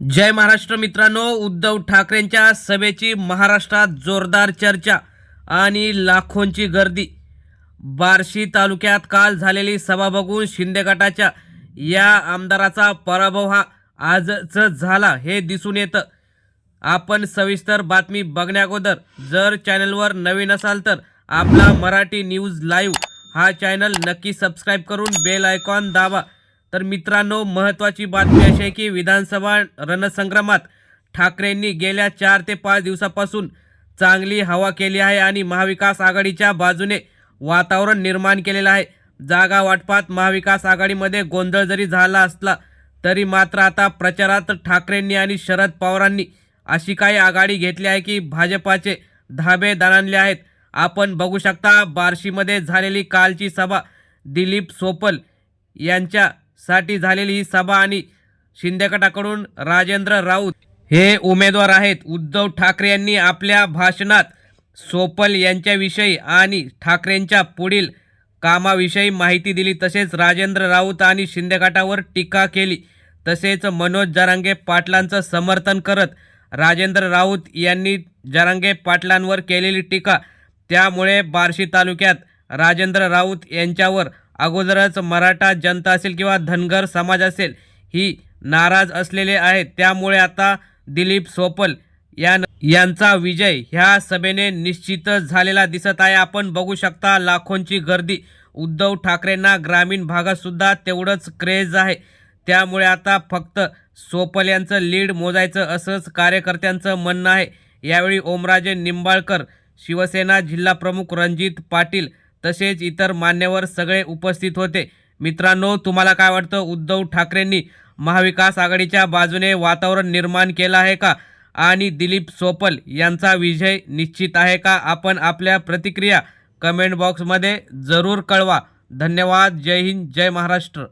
जय महाराष्ट्र मित्रांनो उद्धव ठाकरेंच्या सभेची महाराष्ट्रात जोरदार चर्चा आणि लाखोंची गर्दी. बार्शी तालुक्यात काल झालेली सभा बघून शिंदे गटाच्या या आमदाराचा पराभव हा आजच झाला हे दिसून येतं. आपण सविस्तर बातमी बघण्याअगोदर जर चॅनलवर नवीन असाल तर आपला मराठी न्यूज लाईव्ह हा चॅनल नक्की सबस्क्राईब करून बेल आयकॉन दाबा. तर मित्रांनो महत्त्वाची बातमी अशी आहे की विधानसभा रणसंग्रामात ठाकरेंनी गेल्या चार ते पाच दिवसापासून चांगली हवा केली आहे आणि महाविकास आघाडीच्या बाजूने वातावरण निर्माण केलेलं आहे. जागा वाटपात महाविकास आघाडीमध्ये गोंधळ जरी झाला असला तरी मात्र आता प्रचारात ठाकरेंनी आणि शरद पवारांनी अशी काही आघाडी घेतली आहे की भाजपाचे धाबे दणाणले आहेत. आपण बघू शकता बार्शीमध्ये झालेली कालची सभा दिलीप सोपल यांच्या साठी झालेली ही सभा आणि शिंदे गटाकडून राजेंद्र राऊत हे उमेदवार आहेत. उद्धव ठाकरे यांनी आपल्या भाषणात सोपल यांच्याविषयी आणि ठाकरेंच्या पुढील कामाविषयी माहिती दिली. तसेच राजेंद्र राऊत आणि शिंदे गटावर टीका केली. तसेच मनोज जरांगे पाटलांचं समर्थन करत राजेंद्र राऊत यांनी जरांगे पाटलांवर केलेली टीका. त्यामुळे बार्शी तालुक्यात राजेंद्र राऊत यांच्यावर अगोदरच मराठा जनता असेल किंवा धनगर समाज असेल ही नाराज असलेले आहेत. त्यामुळे आता दिलीप सोपल या यांचा विजय ह्या सभेने निश्चितच झालेला दिसत आहे. आपण बघू शकता लाखोंची गर्दी. उद्धव ठाकरेंना ग्रामीण भागातसुद्धा तेवढंच क्रेज आहे. त्यामुळे आता फक्त सोपल यांचं लीड मोजायचं असंच कार्यकर्त्यांचं म्हणणं आहे. यावेळी ओमराजे निंबाळकर शिवसेना जिल्हाप्रमुख रणजित पाटील तसेच इतर मान्यवर सगळे उपस्थित होते. मित्रांनो तुम्हाला काय वाटतं? उद्धव ठाकरेंनी महाविकास आघाडीच्या बाजूने वातावरण निर्माण केलं आहे का? आणि दिलीप सोपल यांचा विजय निश्चित आहे का? आपण आपल्या प्रतिक्रिया कमेंट बॉक्समध्ये जरूर कळवा. धन्यवाद. जय हिंद. जय महाराष्ट्र.